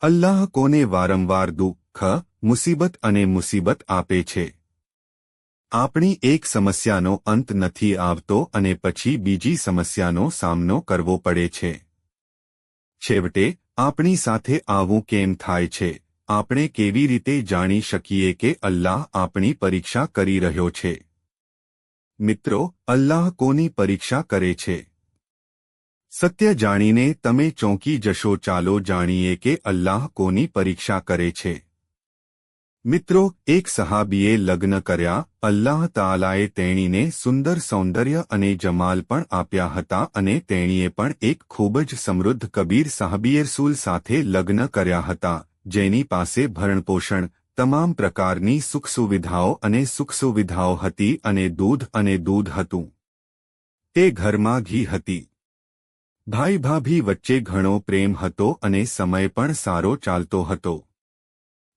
અલ્લાહ કોને વારંવાર દુઃખ, મુસીબત અને મુસીબત આપે છે? આપણી એક સમસ્યાનો અંત નથી આવતો અને પછી બીજી સમસ્યાનો સામનો કરવો પડે છે. છેવટે, આપણી સાથે આવું કેમ થાય છે? આપણે કેવી રીતે જાણી શકીએ કે અલ્લાહ આપણી પરીક્ષા કરી રહ્યો છે? મિત્રો, અલ્લાહ કોની પરીક્ષા કરે છે? સત્ય જાણીને તમે ચોંકી જશો ચાલો જાણીએ કે અલ્લાહ કોની પરીક્ષા કરે છે. મિત્રો, એક સહાબીએ લગ્ન કર્યા, અલ્લાહ તાલાએ તેણીને સુંદર સૌંદર્ય અને જમાલ પણ આપ્યા હતા અને તેણીએ પણ એક ખૂબ જ સમૃદ્ધ કબીર સાહબી રસૂલ સાથે લગ્ન કર્યા હતા, જેની પાસે ભરણપોષણ, તમામ પ્રકારની સુખ સુવિધાઓ અને સુખ સુવિધાઓ હતી અને દૂધ અને દૂધ હતું. તે ઘરમાં ઘી હતી. ભાઈ ભાભી વચ્ચે ઘણો પ્રેમ હતો અને સમય પણ સારો ચાલતો હતો.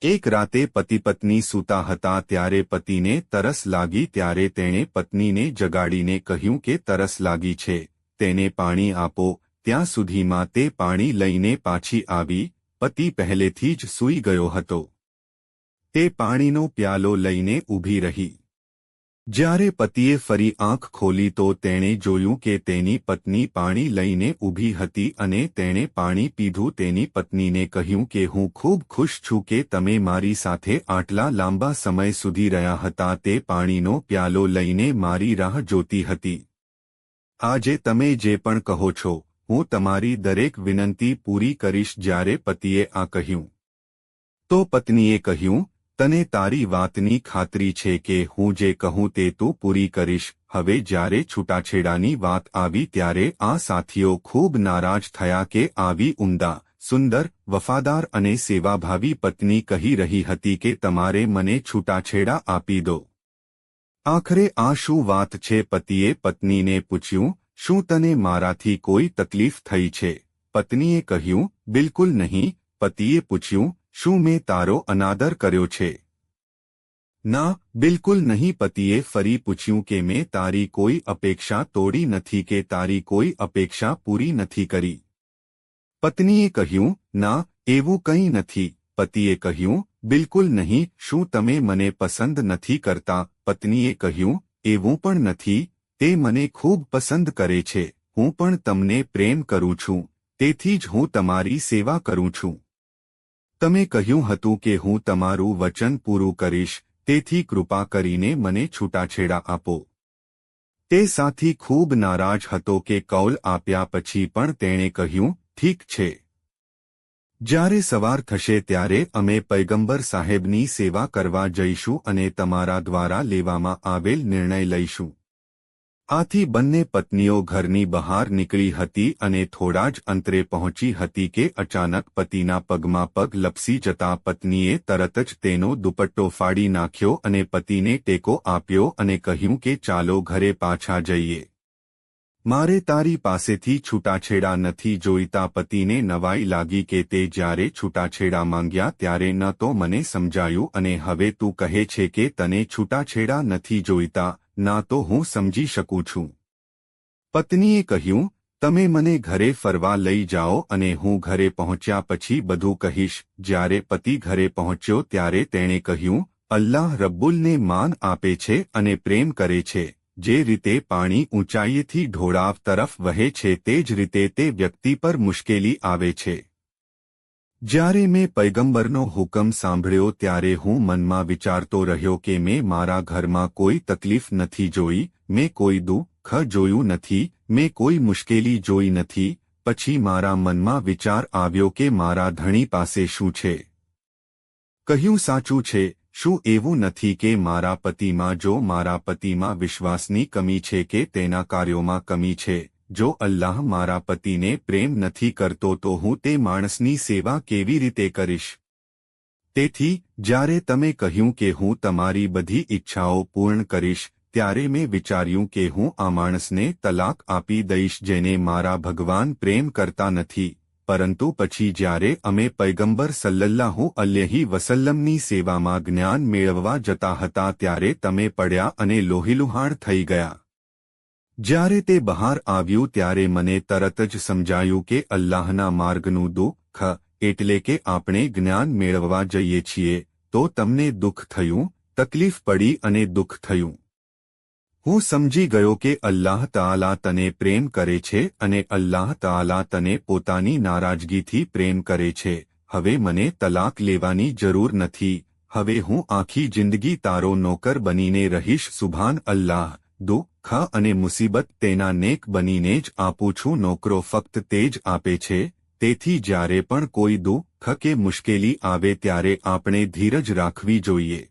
એક રાતે પતિ પત્ની સૂતા હતા ત્યારે પતિને તરસ લાગી ત્યારે તેણે પત્નીને જગાડીને કહ્યું કે તરસ લાગી છે, તેને પાણી આપો, ત્યાં સુધીમાં તે પાણી લઈને પાછી આવી, પતિ પહેલેથી જ સૂઈ ગયો હતો. તે પાણીનો પ્યાલો લઈને ઊભી રહી. જ્યારે પતિએ ફરી આંખ ખોલી તો તેણે જોયું કે તેની પત્ની પાણી લઈને ઊભી હતી અને તેણે પાણી પીધું તેની પત્નીને કહ્યું કે હું ખૂબ ખુશ છું કે તમે મારી સાથે આટલા લાંબા સમય સુધી રહ્યા હતા, તે પાણીનો પ્યાલો લઈને મારી રાહ જોતી હતી. આજે તમે જે પણ કહો છો, હું તમારી દરેક વિનંતી પૂરી કરીશ, જ્યારે પતિએ આ કહ્યું. તો પત્નીએ કહ્યું તને તારી વાતની ખાતરી છે કે હું જે કહું તે તું પૂરી કરીશ. હવે જ્યારે છૂટાછેડાની વાત આવી ત્યારે આ સાથીઓ ખૂબ નારાજ થયા કે આવી ઉમદા, સુંદર, વફાદાર અને સેવાભાવી પત્ની કહી રહી હતી કે તમારે મને છૂટાછેડા આપી દો. આખરે આ શું વાત છે? પતિએ પત્નીને પૂછ્યું, શું તને મારાથી કોઈ તકલીફ થઈ છે? પત્નીએ કહ્યું, બિલકુલ નહીં. પતિએ પૂછ્યું શું મેં તારો અનાદર કર્યો છે? ના, બિલકુલ નહીં, પતિએ ફરી પૂછ્યું કે મેં તારી કોઈ અપેક્ષા તોડી નથી કે તારી કોઈ અપેક્ષા પૂરી નથી કરી. પત્નીએ કહ્યું, ના, એવું કંઈ નથી. પતિએ કહ્યું, બિલકુલ નહીં, શું તમે મને પસંદ નથી કરતા? પત્નીએ કહ્યું, એવું પણ નથી, તે મને ખૂબ પસંદ કરે છે. હું પણ તમને પ્રેમ કરું છું. તેથી જ હું તમારી સેવા કરું છું. તમે કહ્યું હતું કે હું તમારું વચન પૂરું કરીશ, તેથી કૃપા કરીને મને છૂટાછેડા આપો. તે સાથી ખૂબ નારાજ હતો કે કૌલ આપ્યા પછી પણ તેણે કહ્યું, ઠીક છે. જ્યારે સવાર થશે ત્યારે અમે પૈગંબર સાહેબની સેવા કરવા જઈશું અને તમારા દ્વારા લેવામાં આવેલ નિર્ણય લઈશું. આથી બંને પત્નીઓ ઘરની બહાર નીકળી હતી અને થોડા જ અંતરે પહોંચી હતી કે અચાનક પતિના પગમાં પગ લપસી જતા પત્નીએ તરત જ તેનો દુપટ્ટો ફાડી નાખ્યો અને પતિને ટેકો આપ્યો અને કહ્યું કે ચાલો ઘરે પાછા જઈએ. મારે તારી પાસેથી છૂટાછેડા નથી જોઈતા, પતિને નવાઈ લાગી કે તે જ્યારે છૂટાછેડા માંગ્યા ત્યારે ન તો મને સમજાયું અને હવે તું કહે છે કે તને છૂટાછેડા નથી જોઈતા, ના તો હું સમજી શકું છું. પત્નીએ કહ્યું, તમે મને ઘરે ફરવા લઈ જાઓ અને હું ઘરે પહોંચ્યા પછી બધું કહીશ. જ્યારે પતિ ઘરે પહોંચ્યો ત્યારે તેણે કહ્યું, અલ્લાહ રબ્બુલને માન આપે છે અને પ્રેમ કરે છે. જે રીતે પાણી ઊંચાઈથી ઢોળાવ તરફ વહે છે તે જ રીતે તે વ્યક્તિ પર મુશ્કેલી આવે છે. જ્યારે મેં પૈગંબરનો હુકમ સાંભળ્યો ત્યારે હું મનમાં વિચારતો રહ્યો કે મેં મારા ઘરમાં કોઈ તકલીફ નથી જોઈ, મેં કોઈ દુઃખ જોયું નથી, મેં કોઈ મુશ્કેલી જોઈ નથી, પછી મારા મનમાં વિચાર આવ્યો કે મારા ધણી પાસે શું છે. કહ્યું સાચું છે શું એવું નથી કે મારા પતિમાં જો મારા પતિમાં વિશ્વાસની કમી છે કે તેના કાર્યોમાં કમી છે, જો અલ્લાહ મારા પતિને પ્રેમ નથી કરતો તો હું તે માણસની સેવા કેવી રીતે કરીશ? તેથી, જ્યારે તમે કહ્યું કે હું તમારી બધી ઈચ્છાઓ પૂર્ણ કરીશ, ત્યારે મેં વિચાર્યું કે હું આ માણસને તલાક આપી દઈશ જેને મારા ભગવાન પ્રેમ કરતા નથી. પરંતુ પછી જ્યારે અમે પૈગંબર સલ્લલ્લાહુ અલ્યહી વસલ્લમની સેવામાં જ્ઞાન મેળવવા જતા હતા ત્યારે તમે પડ્યા અને લોહીલુહાણ થઈ ગયા. જ્યારે તે બહાર આવ્યું ત્યારે મને તરત જ સમજાયું કે અલ્લાહના માર્ગનું દુઃખ, એટલે કે આપણે જ્ઞાન મેળવવા જઈએ છીએ, તો તમને દુઃખ થયું, તકલીફ પડી અને દુઃખ થયું. હું સમજી ગયો કે અલ્લાહ તાલા તને પ્રેમ કરે છે અને અલ્લાહ તાલા તને પોતાની નારાજગીથી પ્રેમ કરે છે. હવે મને તલાક લેવાની જરૂર નથી. હવે હું આખી જિંદગી તારો નોકર બનીને રહીશ. સુભાન અલ્લાહ. દુઃખ અને મુસીબત તેના નેક બનીને જ આપું છું. નોકરો ફક્ત તે જ આપે છે. તેથી જ્યારે પણ કોઈ દુઃખ કે મુશ્કેલી આવે ત્યારે આપણે ધીરજ રાખવી જોઈએ.